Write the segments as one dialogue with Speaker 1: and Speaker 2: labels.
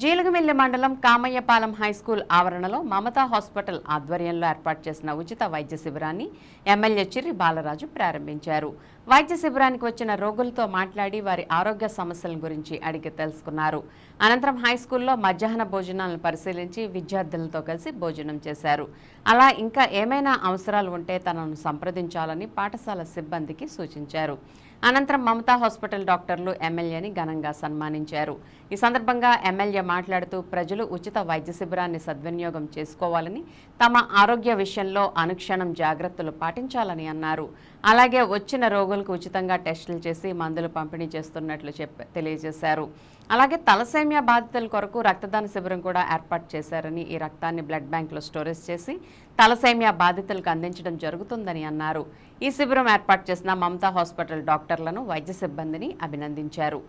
Speaker 1: జీలగమిల్లి మండలం కామయ్యపాలెం హైస్కూల్ ఆవరణలో మమతా హాస్పిటల్ ఆధ్వర్యంలో ఏర్పాటు చేసిన ఉచిత వైద్య శిబిరాన్ని ఎమ్మెల్యే చిర్రి బాలరాజు ప్రారంభించారు. వైద్య శిబిరానికి వచ్చిన రోగులతో మాట్లాడి వారి ఆరోగ్య సమస్యల గురించి అడిగి తెలుసుకున్నారు. అనంతరం హైస్కూల్లో మధ్యాహ్న భోజనాలను పరిశీలించి విద్యార్థులతో కలిసి భోజనం చేశారు. అలా ఇంకా ఏమైనా అవసరాలు ఉంటే తనను సంప్రదించాలని పాఠశాల సిబ్బందికి సూచించారు. అనంతరం మమతా హాస్పిటల్ డాక్టర్లు ఎమ్మెల్యేని ఘనంగా సన్మానించారు. ఈ సందర్భంగా ఎమ్మెల్యే మాట్లాడుతూ ప్రజలు ఉచిత వైద్య శిబిరాన్ని సద్వినియోగం చేసుకోవాలని తమ ఆరోగ్య విషయంలో అనుక్షణం జాగ్రత్తలు పాటించాలని అన్నారు. అలాగే వచ్చిన రోగులకు ఉచితంగా టెస్టులు చేసి మందులు పంపిణీ చేస్తున్నట్లు తెలియజేశారు. అలాగే తలసేమియా బాధితుల కొరకు రక్తదాన శిబిరం కూడా ఏర్పాటు చేశారని ఈ రక్తాన్ని బ్లడ్ బ్యాంకులో స్టోరేజ్ చేసి తలసేమియా బాధితులకు అందించడం జరుగుతుందని అన్నారు. ఈ శిబిరం ఏర్పాటు చేసిన మమతా హాస్పిటల్ డాక్టర్లను వైద్య సిబ్బందిని అభినందించారు.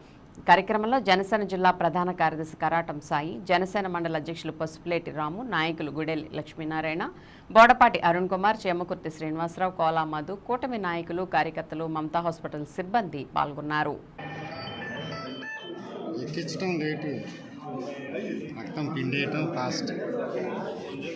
Speaker 1: కార్యక్రమంలో జనసేన జిల్లా ప్రధాన కార్యదర్శి కరాటం సాయి జనసేన మండల అధ్యక్షులు పసుపులేటి రాము నాయకులు గుడెలి లక్ష్మీనారాయణ బోడపాటి అరుణ్ కుమార్ చేమకుర్తి శ్రీనివాసరావు కోలా మధు కూటమి నాయకులు కార్యకర్తలు మమతా హాస్పిటల్ సిబ్బంది పాల్గొన్నారు.
Speaker 2: ఎక్కించడం లేటు. రక్తం పిండేయటం ఫాస్ట్
Speaker 3: జరుగుతుంది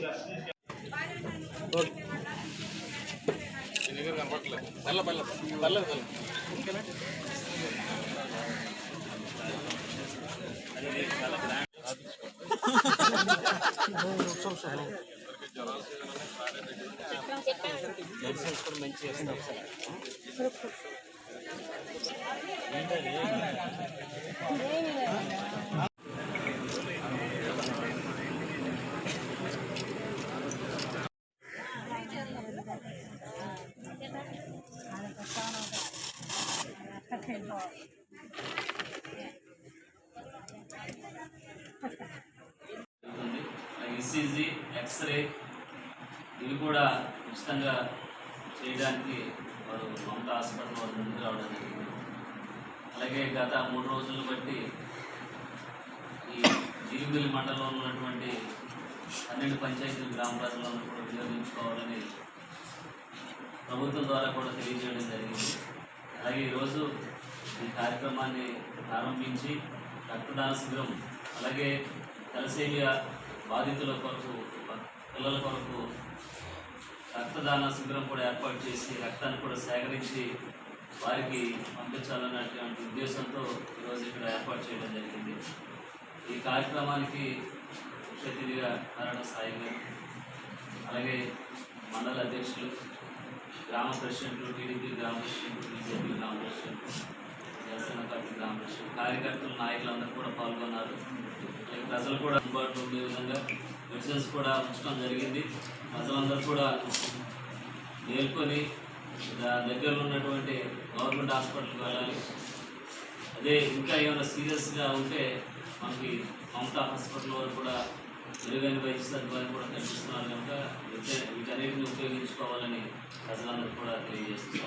Speaker 3: ఈసీజీ ఎక్స్రే ఇవి కూడా ఉచితంగా చేయడానికి వారు మమత హాస్పిటల్ వారు ముందుకు రావడం జరిగింది. అలాగే గత మూడు రోజులు బట్టి ఈ జీవిమిల్లి మండలంలో ఉన్నటువంటి పన్నెండు పంచాయతీల గ్రామ ప్రజలను కూడా వినియోగించుకోవాలని ప్రభుత్వం ద్వారా కూడా తెలియజేయడం జరిగింది. అలాగే ఈరోజు ఈ కార్యక్రమాన్ని ప్రారంభించి రక్తదాన శిబిరం అలాగే తలసేమియా బాధితుల కొరకు పిల్లల కొరకు రక్తదాన శిబిరం కూడా ఏర్పాటు చేసి రక్తాన్ని కూడా సేకరించి వారికి పంపించాలన్నటువంటి ఉద్దేశంతో ఈరోజు ఇక్కడ ఏర్పాటు చేయడం జరిగింది. ఈ కార్యక్రమానికి ముఖ్య అతిథిగా నారాయణ సాయి గారు అలాగే మండల అధ్యక్షులు గ్రామ ప్రెసిడెంట్లు టీడీపీ గ్రామ ప్రెసిడెంట్లు బీజేపీ గ్రామ ప్రెసిడెంట్ జనసేన పార్టీ కార్యకర్తలు నాయకులందరూ కూడా పాల్గొన్నారు. ప్రజలు కూడా అందుబాటులో ఉండే విధంగా మెడిసిన్స్ కూడా ఉంచడం జరిగింది. ప్రజలందరూ కూడా మేల్కొని దా- దగ్గరలో ఉన్నటువంటి గవర్నమెంట్ హాస్పిటల్కి వెళ్ళాలి. అదే ఇంకా ఏమైనా సీరియస్గా ఉంటే మనకి మమతా హాస్పిటల్ వారు కూడా మెరుగైన వైద్య సదుపాయం కూడా కల్పిస్తున్నారు కనుక వీటన్నిటిని ఉపయోగించుకోవాలని ప్రజలందరూ కూడా తెలియజేస్తూ